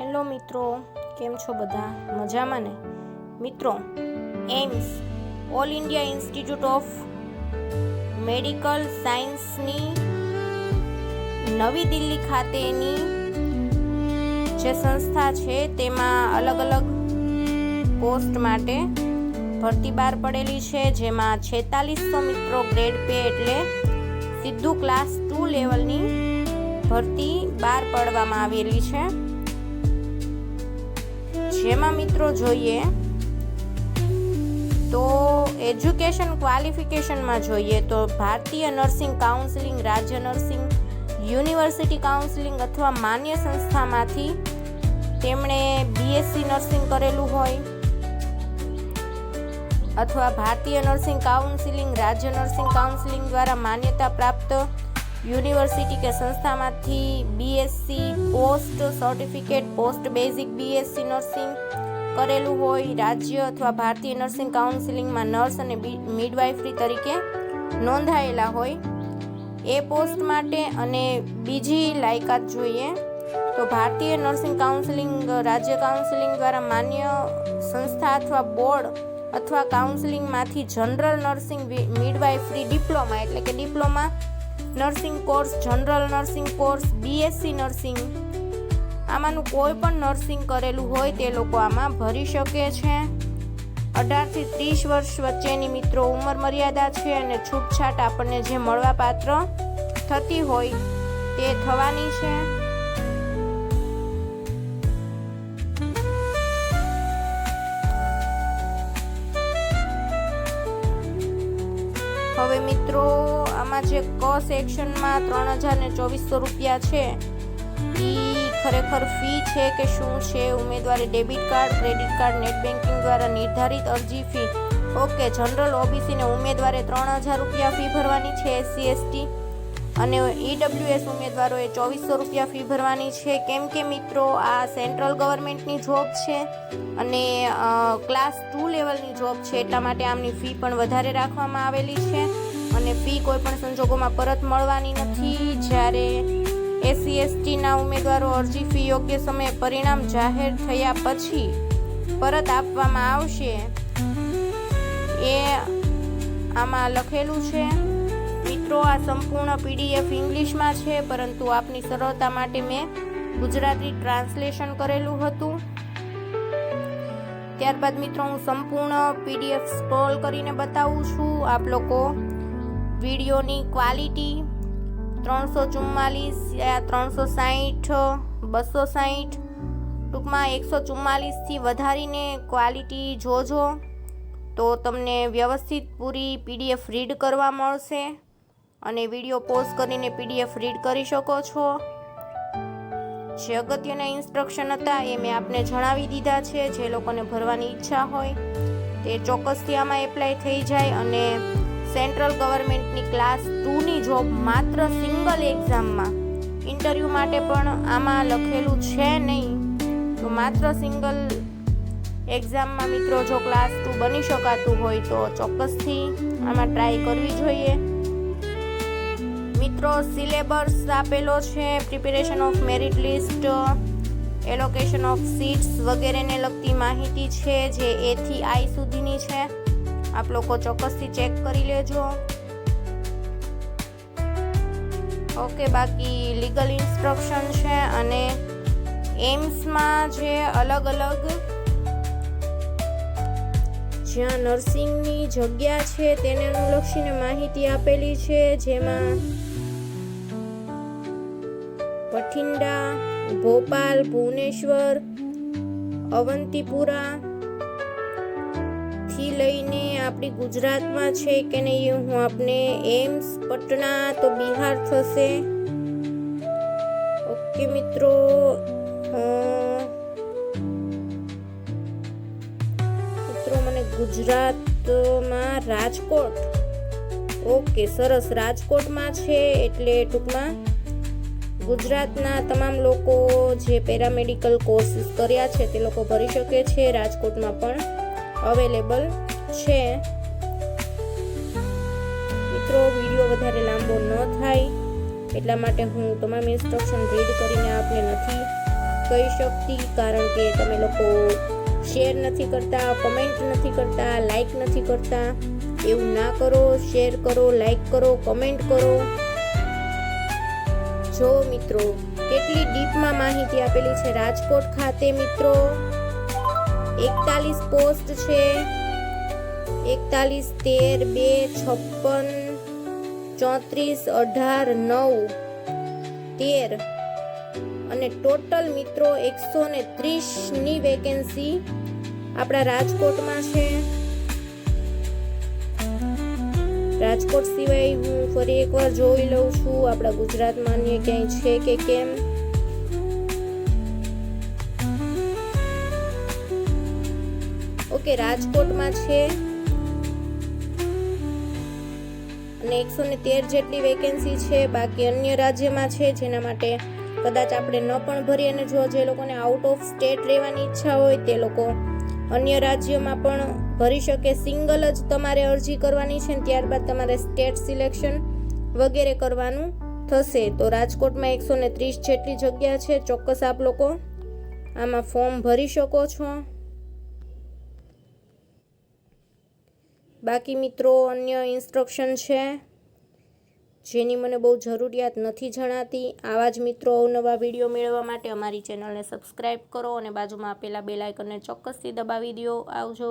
Hello મિત્રો, કેમ છો બધા? મજામાં ને? મિત્રો AIIMS all India institute of medical સાયન્સની નવી દિલ્હી ખાતેની જે સંસ્થા છે, તેમાં અલગ અલગ પોસ્ટ માટે ભરતી બહાર પડેલી છે, જેમાં છેતાલીસો મિત્રો ગ્રેડ પે એટલે સીધું ક્લાસ ટુ લેવલની ભરતી બહાર પાડવામાં આવેલી છે. જેમાં મિત્રો જોઈએ તો એજ્યુકેશન ક્વોલિફિકેશનમાં જોઈએ તો ભારતીય નર્સિંગ કાઉન્સિલિંગ, રાજ્ય નર્સિંગ, યુનિવર્સિટી કાઉન્સિલિંગ અથવા માન્ય સંસ્થામાંથી તેમણે બીએસસી નર્સિંગ કરેલું હોય અથવા ભારતીય નર્સિંગ કાઉન્સિલિંગ, રાજ્ય નર્સિંગ કાઉન્સિલિંગ દ્વારા માન્યતા પ્રાપ્ત યુનિવર્સિટી કે સંસ્થામાંથી BSc post certificate, post basic BSc nursing કરેલું હોય, રાજ્ય અથવા ભારતીય નર્સિંગ કાઉન્સિલિંગમાં નર્સ અને મિડવાઇફરી તરીકે નોંધાયેલા હોય. એ પોસ્ટ માટે અને બીજી લાયકાત જોઈએ તો ભારતીય નર્સિંગ કાઉન્સિલિંગ, રાજ્ય કાઉન્સિલિંગ દ્વારા માન્ય સંસ્થા અથવા બોર્ડ અથવા કાઉન્સિલિંગમાંથી જનરલ નર્સિંગ મિડવાઇફરી ડિપ્લોમા એટલે કે diploma nursing course, general nursing course BSc nursing. આમાંનું કોઈ પણ નર્સિંગ કરેલું હોય તે લોકો આમાં ભરી શકે છે. અઢારથી ત્રીસ વર્ષ વચ્ચેની મિત્રો ઉંમર મર્યાદા છે અને છૂટછાટ આપણને જે મળવાપાત્ર થતી હોય તે થવાની છે. હવે મિત્રો, આમાં જે ક સેક્શનમાં ત્રણ હજાર ને ચોવીસો રૂપિયા છે એ ખરેખર ફી છે કે શું છે? ઉમેદવારે debit card, credit card, net banking દ્વારા નિર્ધારિત અરજી ફી. ઓકે, જનરલ ઓબીસીને ઉમેદવારે ત્રણ હજાર રૂપિયા ફી ભરવાની છે, એસસી, એસટી. અને ઈડબ્લ્યુએસ ઉમેદવારોએ ચોવીસો રૂપિયા ફી ભરવાની છે. કેમ કે મિત્રો, આ સેન્ટ્રલ ગવર્મેન્ટની જોબ છે અને ક્લાસ ટુ લેવલની જોબ છે, એટલા માટે આમની ફી પણ વધારે રાખવામાં આવેલી છે. અને ફી કોઈ પણ સંજોગોમાં પરત મળવાની નથી. જ્યારે એસસી એસટીના ઉમેદવારો અરજી ફી યોગ્ય સમયે પરિણામ જાહેર થયા પછી પરત આપવામાં આવશે, એ આમાં લખેલું છે. મિત્રો, આ સંપૂર્ણ પીડીએફ ઇંગ્લિશમાં છે, પરંતુ આપની સરળતા માટે મેં ગુજરાતી ટ્રાન્સલેશન કરેલું હતું. ત્યારબાદ મિત્રો, હું સંપૂર્ણ પીડીએફ સ્ક્રોલ કરીને બતાવું છું. આપ લોકો વિડીયોની ક્વોલિટી ત્રણસો ચુમ્માલીસ ત્રણસો સાહીઠ બસો સાહીઠ ટૂંકમાં એકસો ચુમ્માલીસથી વધારીને ક્વોલિટી જોજો, તો તમને વ્યવસ્થિત પૂરી પીડીએફ રીડ કરવા મળશે. અને વીડિયો પોઝ કરીને પીડીએફ રીડ કરી શકો છો. જે અગત્યના ઇન્સ્ટ્રક્શન હતા એ મેં આપને જણાવી દીધા છે. જે લોકોને ભરવાની ઈચ્છા હોય તે ચોક્કસથી આમાં એપ્લાય થઈ જાય અને સેન્ટ્રલ ગવર્મેન્ટની ક્લાસ ટુની જોબ માત્ર સિંગલ એક્ઝામમાં ઇન્ટરવ્યૂ માટે પણ આમાં લખેલું છે નહીં. તો માત્ર સિંગલ એક્ઝામમાં મિત્રો જો ક્લાસ ટુ બની શકાતું હોય તો ચોક્કસથી આમાં ટ્રાય કરવી જોઈએ. મિત્રો સિલેબસ આપેલો છે preparation of merit list allocation of seats વગેરેને લગતી માહિતી છે, જે એથી આઈ સુધીની છે. આપ લોકો ચોક્કસથી ચેક કરી લેજો. ઓકે બાકી લીગલ ઇન્સ્ટ્રક્શન છે અને એમ્સમાં જે અલગ અલગ જ્યાં નર્સિંગની જગ્યા છે, તેને અનુલક્ષીને માહિતી આપેલી છે, જેમાં ભઠિંડા ભોપાલ, ભુવનેશ્વર, અવંતીપુરા થી લઈને આપણી ગુજરાતમાં છે કે નહીં, હું આપને એમ્સ પટના તો બિહાર થશે. ઓકે મિત્રો મિત્રો મને ગુજરાતમાં રાજકોટ. ઓકે, સરસ રાજકોટમાં છે એટલે ટૂંકમાં ગુજરાતના તમામ લોકો જે પેરામેડિકલ કોર્સીસ કર્યા છે તે લોકો ભરી શકે છે. રાજકોટમાં પણ અવેલેબલ છે. મિત્રો, વીડિયો વધારે લાંબો ન થાય. એટલા માટે હું તમામ ઇન્સ્ટ્રક્શન રીડ કરીને આપને નથી કહી શકતી, કારણ કે તમે લોકો શેર નથી કરતા કમેન્ટ નથી કરતા લાઈક નથી કરતા. એવું ના કરો શેર કરો લાઈક કરો કમેન્ટ કરો. જો મિત્રો, કેટલી ડીપમાં માહિતી આપેલી છે રાજકોટ ખાતે મિત્રો? એકતાલીસ પોસ્ટ છે. એકતાલીસ તેર, બે, છપ્પન, ચોત્રીસ, અઢાર, નવ, તેર. અને ટોટલ મિત્રો એકસો ને ત્રીસની વેકેન્સી આપણા રાજકોટમાં છે. રાજકોટ સિવાય હું ફરી એકવાર જોઈ લઉં છું. આપણા ગુજરાતમાં અન્ય ક્યાંય છે કે કેમ? ઓકે, રાજકોટમાં છે. અને એકસો ને તેર જેટલી વેકેન્સી છે. બાકી અન્ય રાજ્યમાં છે, જેના માટે કદાચ આપણે ન પણ ભરીએ અને જો જે લોકોને આઉટ ઓફ સ્ટેટ રહેવાની ઈચ્છા હોય તે લોકો અન્ય રાજ્યોમાં પણ ભરી શકે સિંગલ જ તમારે અરજી કરવાની છે ત્યારબાદ તમારે સ્ટેટ સિલેક્શન વગેરે કરવાનું થશે. તો રાજકોટમાં એકસો ને ત્રીસ જેટલી જગ્યા છે. ચોક્કસ આપ લોકો આમાં ફોર્મ ભરી શકો છો. બાકી મિત્રો, અન્ય ઇન્સ્ટ્રક્શન છે. જેની મને બહુ જરૂરિયાત નથી જણાતી. આવા જ મિત્રો અવનવા વીડિયો મેળવવા માટે અમારી ચેનલને સબસ્ક્રાઈબ કરો અને બાજુમાં આપેલા બેલ ચોક્કસથી દબાવી દો આવજો.